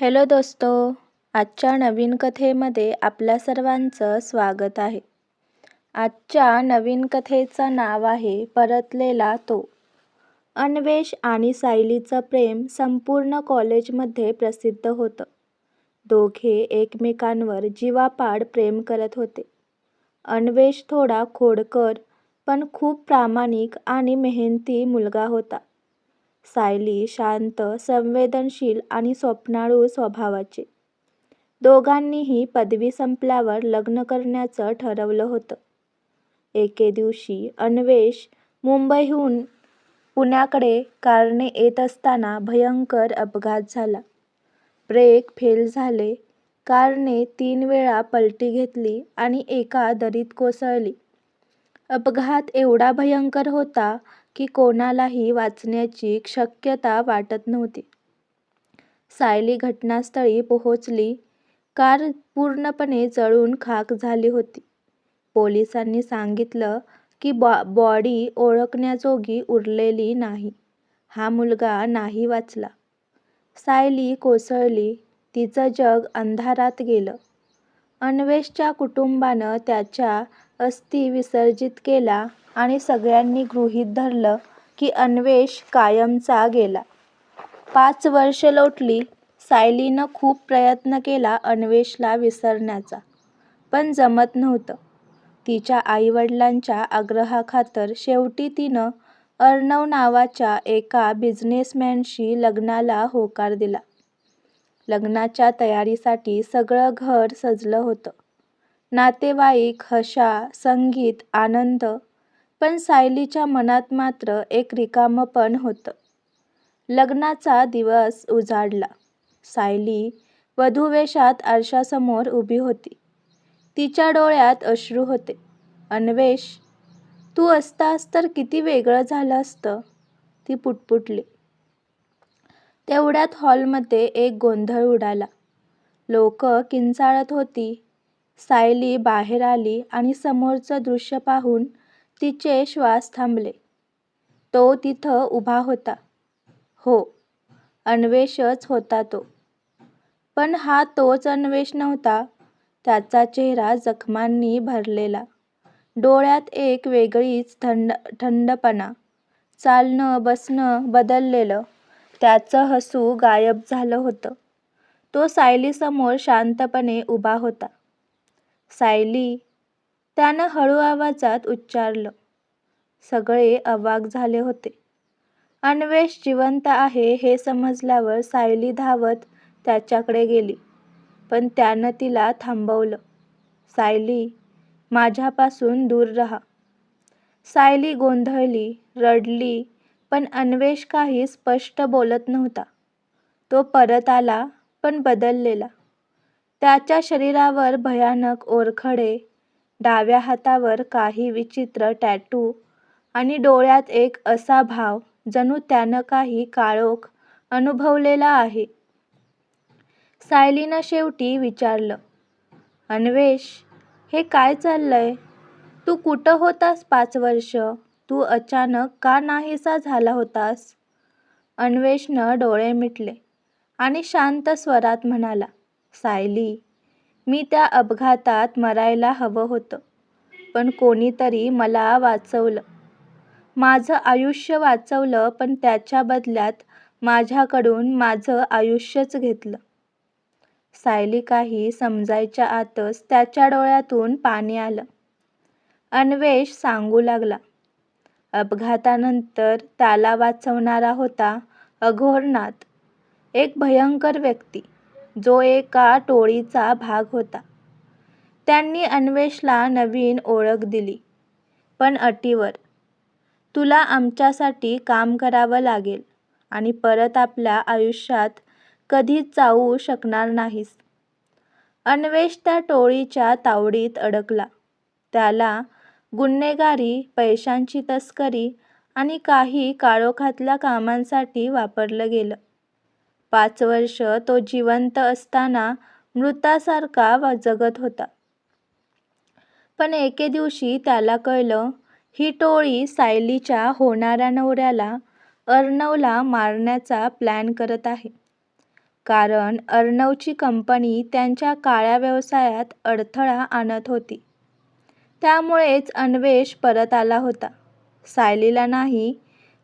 Hello दोस्तो आजच्या नवीन कथेमध्ये आपल्या सर्वांचं स्वागत आहे. आजच्या नवीन कथेचं नाव आहे परतलेला तो. अन्वेष आणि सायलीचं प्रेम संपूर्ण कॉलेजमध्ये प्रसिद्ध होतं. दोघे एकमेकांवर जीवापाड प्रेम करत होते. अन्वेष थोडा खोडकर पण खूप प्रामाणिक आणि मेहनती मुलगा होता. सायली शांत संवेदनशील आणि स्वप्नाळू स्वभावाची. दोघांनीही पदवी संपल्यावर लग्न करण्याचं ठरवलं होतं. एके दिवशी अन्वेष मुंबईहून पुण्याकडे कारने येत असताना भयंकर अपघात झाला. ब्रेक फेल झाले कारने तीन वेळा पलटी घेतली आणि एका दरीत कोसळली. अपघात एवढा भयंकर होता की कोणालाही वाचण्याची शक्यता वाटत नव्हती. सायली घटनास्थळी पोहोचली. कार पूर्णपणे जळून खाक झाली होती. पोलिसांनी सांगितलं की बॉडी ओळखण्याजोगी उरलेली नाही. हा मुलगा नाही वाचला. सायली कोसळली. तिचं जग अंधारात गेलं. अन्वेषच्या कुटुंबानं त्याच्या अस्थी विसर्जित केला आणि सगळ्यांनी गृहीत धरलं की अन्वेष कायमचा गेला. पाच वर्ष लोटली सायलीनं खूप प्रयत्न केला अन्वेषला विसरण्याचा पण जमत नव्हतं. तिच्या आईवडिलांच्या आग्रहाखातर शेवटी तिनं अर्णव नावाच्या एका बिझनेसमॅनशी लग्नाला होकार दिला. लग्नाच्या तयारीसाठी सगळं घर सजलं होतं. नातेवाईक हशा संगीत आनंद पण सायलीच्या मनात मात्र एक रिकामपण होतं. लग्नाचा दिवस उजाडला. सायली वधूवेशात आरशासमोर उभी होती. तिच्या डोळ्यात अश्रू होते. अन्वेष तू असतास तर किती वेगळं झालं असतं. ती पुटपुटली. तेवढ्यात हॉलमध्ये एक गोंधळ उडाला. लोक किंचाळत होती. सायली बाहेर आली आणि समोरचं दृश्य पाहून तिचे श्वास थांबले. तो तिथं उभा होता. हो अन्वेषच होता तो. पण हा तोच अन्वेष नव्हता. त्याचा चेहरा जखमांनी भरलेला. डोळ्यात एक वेगळीच थंड थंडपणा. चालणं बसणं बदललेलं. त्याचं हसू गायब झालं होतं. तो सायलीसमोर शांतपणे उभा होता. सायली त्यानं हळू आवाजात उच्चारलं. सगळे अवाक झाले होते. अन्वेष जिवंत आहे हे समजल्यावर सायली धावत त्याच्याकडे गेली. पण त्यानं तिला थांबवलं. सायली माझ्यापासून दूर रहा. सायली गोंधळली रडली पण अन्वेष काही स्पष्ट बोलत नव्हता. तो परत आला पण बदललेला. त्याच्या शरीरावर भयानक ओरखडे डाव्या हातावर काही विचित्र टॅटू आणि डोळ्यात एक असा भाव जणू त्यानं काही काळोख अनुभवलेला आहे. सायलीनं शेवटी विचारलं अन्वेष हे काय चाललंय? तू कुठं होतास पाच वर्ष? तू अचानक का नाहीसा झाला होतास? अन्वेषनं डोळे मिटले आणि शांत स्वरात म्हणाला सायली मी त्या अपघातात मरायला हवं होतं पण कोणीतरी मला वाचवलं. माझं आयुष्य वाचवलं पण त्याच्या बदल्यात माझ्याकडून माझं आयुष्यच घेतलं. सायली काही समजायच्या आतच त्याच्या डोळ्यातून पाणी आलं. अन्वेष सांगू लागला अपघातानंतर त्याला वाचवणारा होता अघोरनाथ एक भयंकर व्यक्ती जो एका टोळीचा भाग होता. त्यांनी अन्वेषला नवीन ओळख दिली पण अटीवर. तुला आमच्यासाठी काम करावं लागेल आणि परत आपल्या आयुष्यात कधीच जाऊ शकणार नाहीस. अन्वेष त्या टोळीच्या तावडीत अडकला. त्याला गुन्हेगारी पैशांची तस्करी आणि काही काळोखातल्या कामांसाठी वापरलं गेलं. पाच वर्ष तो जिवंत असताना मृतासारखा जगत होता. पण एके दिवशी त्याला कळलं ही टोळी सायलीच्या होणाऱ्या नवऱ्याला अर्णवला मारण्याचा प्लॅन करत आहे. कारण अर्णवची कंपनी त्यांच्या काळ्या व्यवसायात अडथळा आणत होती. त्यामुळेच अन्वेष परत आला होता. सायलीला नाही,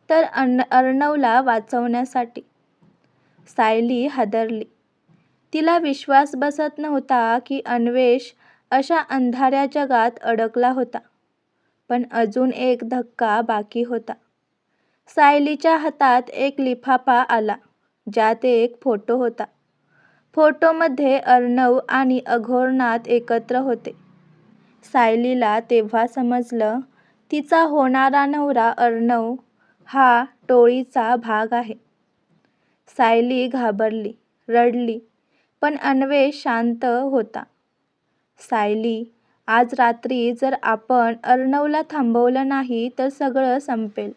तर अर्णवला वाचवण्यासाठी. सायली हादरली. तिला विश्वास बसत नव्हता की अन्वेष अशा अंधाऱ्या जगात अडकला होता. पण अजून एक धक्का बाकी होता. सायलीच्या हातात एक लिफाफा आला, ज्यात एक फोटो होता. फोटोमध्ये अर्णव आणि अघोरनाथ एकत्र होते. सायलीला तेव्हा समजलं, तिचा होणारा नवरा अर्णव हा टोळीचा भाग आहे. सायली घाबरली, रडली, पण अन्वेष शांत होता. सायली, आज रात्री जर आपण अर्णवला थांबवलं नाही तर सगळं संपेल.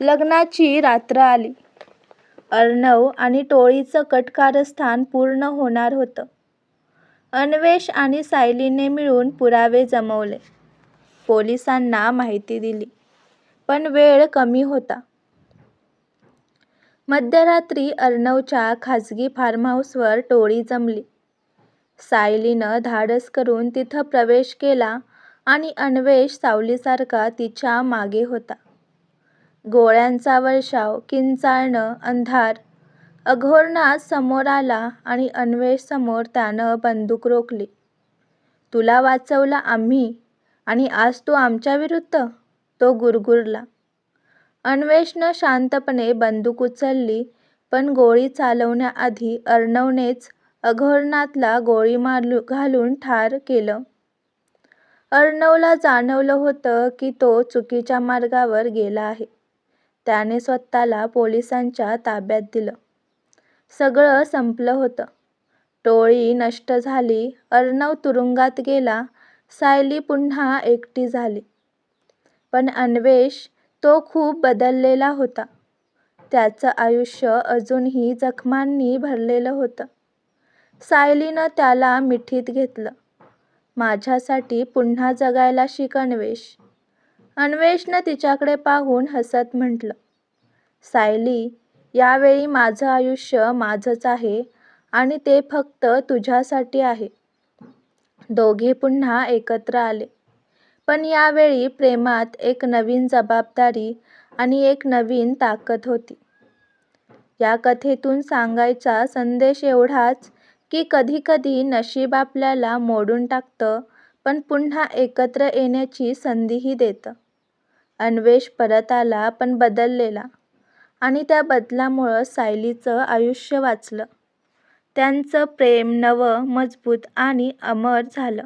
लग्नाची रात्र आली. अर्णव आणि टोळीचं कटकारस्थान पूर्ण होणार होतं. अन्वेष आणि सायलीने मिळून पुरावे जमवले. पोलिसांना माहिती दिली. पण वेळ कमी होता. मध्यरात्री अर्णवच्या खाजगी फार्महाऊसवर टोळी जमली. सायलीनं धाडस करून तिथं प्रवेश केला आणि अन्वेष सावलीसारखा तिच्यामागे होता. गोळ्यांचा वर्षाव, किंचाळणं, अंधार. अघोरनाथ समोर आला आणि अन्वेषसमोर त्यानं बंदूक रोखली. तुला वाचवलं आम्ही आणि आज तू आमच्याविरुद्ध? तो गुरगुरला. अन्वेषनं शांतपणे बंदूक उचलली पण गोळी चालवण्याआधी अर्णवनेच अघोरनाथला गोळी घालून ठार केलं. अर्णवला जाणवलं होतं की तो चुकीच्या मार्गावर गेला आहे. त्याने स्वतःला पोलिसांच्या ताब्यात दिलं. सगळं संपलं होतं. टोळी नष्ट झाली. अर्णव तुरुंगात गेला. सायली पुन्हा एकटी झाली. पण अन्वेष, तो खूप बदललेला होता. त्याचं आयुष्य अजूनही जखमांनी भरलेलं होतं. सायलीनं त्याला मिठीत घेतलं. माझ्यासाठी पुन्हा जगायला शिक अन्वेष. अन्वेषनं तिच्याकडे पाहून हसत म्हटलं. सायली, यावेळी माझं आयुष्य माझंच आहे आणि ते फक्त तुझ्यासाठी आहे. दोघे पुन्हा एकत्र आले. पण यावेळी प्रेमात एक नवीन जबाबदारी आणि एक नवीन ताकद होती. या कथेतून सांगायचा संदेश एवढाच की कधीकधी नशीब आपल्याला मोडून टाकतं पण पुन्हा एकत्र येण्याची संधीही देतं. अन्वेष परत आला पण बदललेला. आणि त्या बदलामुळं सायलीचं आयुष्य वाचलं. त्यांचं प्रेम नवं, मजबूत आणि अमर झालं.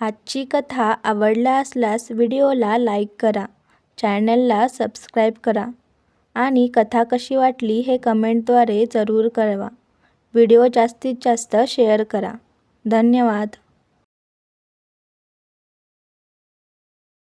आजची कथा आवडला असल्यास व्हिडिओला लाईक करा, चॅनलला सबस्क्राईब करा आणि कथा कशी वाटली हे कमेंटद्वारे जरूर कळवा. व्हिडिओ जास्तीत जास्त शेअर करा. धन्यवाद.